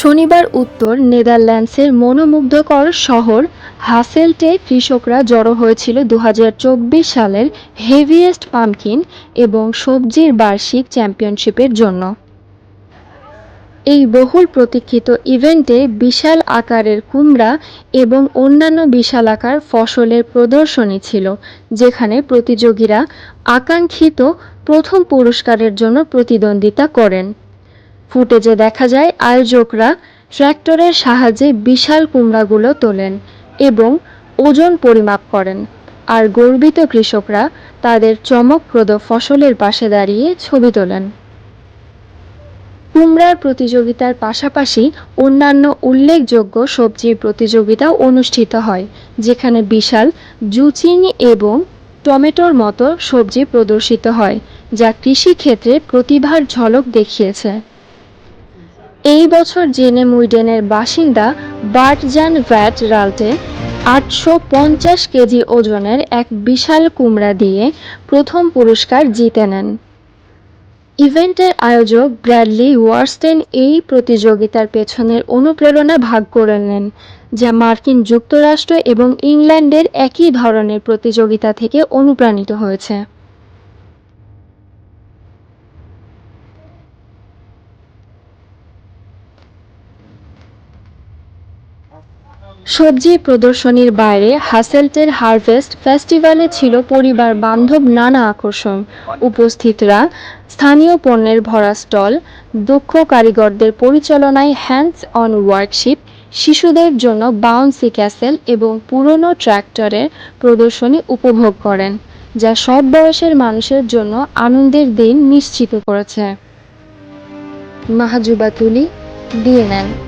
শনিবার উত্তর নেদারল্যান্ডসের মনোমুগ্ধকর শহর হাসেলটে কৃষকরা জড়ো হয়েছিল দু হাজার চব্বিশ সালের হেভিয়েস্ট পাম্পকিন এবং সবজির বার্ষিক চ্যাম্পিয়নশিপের জন্য। এই বহুল প্রতীক্ষিত ইভেন্টে বিশাল আকারের কুমড়া এবং অন্যান্য বিশাল আকার ফসলের প্রদর্শনী ছিল, যেখানে প্রতিযোগীরা আকাঙ্ক্ষিত প্রথম পুরস্কারের জন্য প্রতিদ্বন্দ্বিতা করেন। ফুটেজে দেখা যায় আয়োজকরা ট্র্যাক্টরের সাহায্যে বিশাল কুমড়াগুলো তোলেন এবং ওজন পরিমাপ করেন। আর গর্বিত কৃষকরা তাদের চমকপ্রদ ফসলের পাশে দাঁড়িয়ে ছবি তোলেন। কুমড়ার প্রতিযোগিতার পাশাপাশি অন্যান্য উল্লেখযোগ্য সবজির প্রতিযোগিতাও অনুষ্ঠিত হয়, যেখানে বিশাল জুচিনি এবং টমেটোর মতো সবজি প্রদর্শিত হয়, যা কৃষিক্ষেত্রে প্রতিভার ঝলক দেখিয়েছে। এই বছর জেনে মুইডেনের বাসিন্দা বার্টজান ভ্যাট রাল্টে আটশো পঞ্চাশ কেজি ওজনের এক বিশাল কুমড়া দিয়ে প্রথম পুরস্কার জিতে নেন। ইভেন্টের আয়োজক ব্র্যাডলি ওয়ারস্টেন এই প্রতিযোগিতার পেছনের অনুপ্রেরণা ভাগ করে নেন, যা মার্কিন যুক্তরাষ্ট্র এবং ইংল্যান্ডের একই ধরনের প্রতিযোগিতা থেকে অনুপ্রাণিত হয়েছে। সবজি প্রদর্শনীর বাইরে হাসেলটের হারভেস্ট ফেস্টিভ্যালে ছিল পরিবার বান্ধব নানা আকর্ষণ। উপস্থিতরা স্থানীয় পণ্যের ভরা স্টল, দক্ষ কারিগরদের পরিচালনায় হ্যান্ডস অন ওয়ার্কশিপ শিশুদের জন্য বাউন্সি ক্যাসেল এবং পুরনো ট্র্যাক্টরের প্রদর্শনী উপভোগ করেন, যা সব বয়সের মানুষের জন্য আনন্দের দিন নিশ্চিত করেছে। মাহাজুবাতুলি ডিএনএন